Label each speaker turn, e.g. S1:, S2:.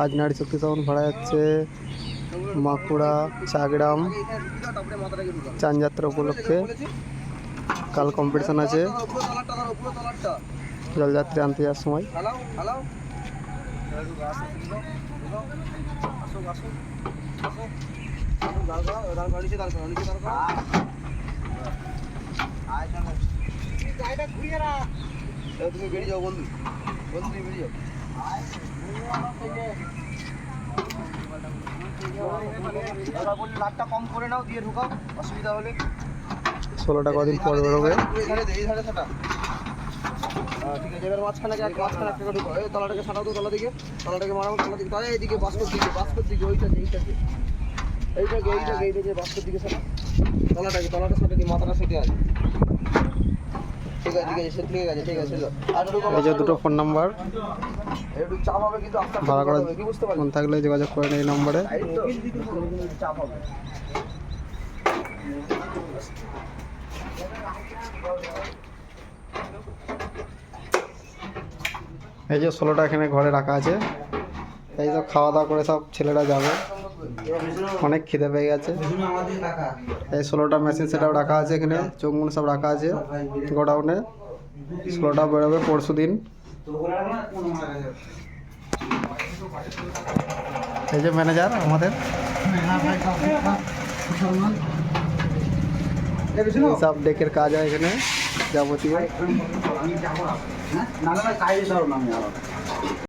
S1: আজ নারী শক্তি তখন ভাড়া যাচ্ছে মাকুড়া, চাগড়াম, চানযাত্রা উপলক্ষে। কাল কম্পিটিশন আছে। জলযাত্রী আনতে যাওয়ার সময়।
S2: তুমি বেরিয়ে যাও বন্ধু বন্ধু তুমি বেরিয়ে যাও লাটটা কম করে নাও দিয়ে ঢুকাও অসুবিধা হলে
S1: ষোলোটা কদিন পর বেরোবে
S2: এই ধারে দে, এই ধারে সাটা হ্যাঁ, ঠিক আছে এবার মাঝখানে এক মাঝখানে একটা করে ঢুকাও এই তলাটাকে সাটাও তো তলা দিকে তলাটাকে মারাও তলা দিকে তাহলে এইদিকে বাস্কর দিকে বাস্কর দিকে ওইটাকে এইটাকে এইটাকে এইটাকে এইটাকে বাস্কর দিকে সাটা। তলাটাকে তলাটা সাটা দিয়ে মাথাটা সেটে আছে ঠিক আছে ঠিক আছে ঠিক আছে ঠিক আছে।
S1: এই যে দুটো ফোন নাম্বার
S2: একটু চাপ হবে কিন্তু আস্তে
S1: ভাড়া করা ফোন থাকলে যোগাযোগ করেন এই নম্বরে।
S2: চাপ হবে।
S1: এই যে ষোলোটা এখানে ঘরে রাখা আছে। এই সব খাওয়া দাওয়া করে সব ছেলেরা যাবে। অনেক খিদে পেয়ে গেছে। এই ষোলোটা মেশিন সেটাও রাখা আছে এখানে। চোখমুন সব রাখা আছে গোডাউনে। ষোলোটা বেরোবে পরশু দিন। এই যে ম্যানেজার আমাদের। সব ডেকের কাজ হয় এখানে। যাবতীয়। হ্যাঁ? না না কাজে ধরো না আর।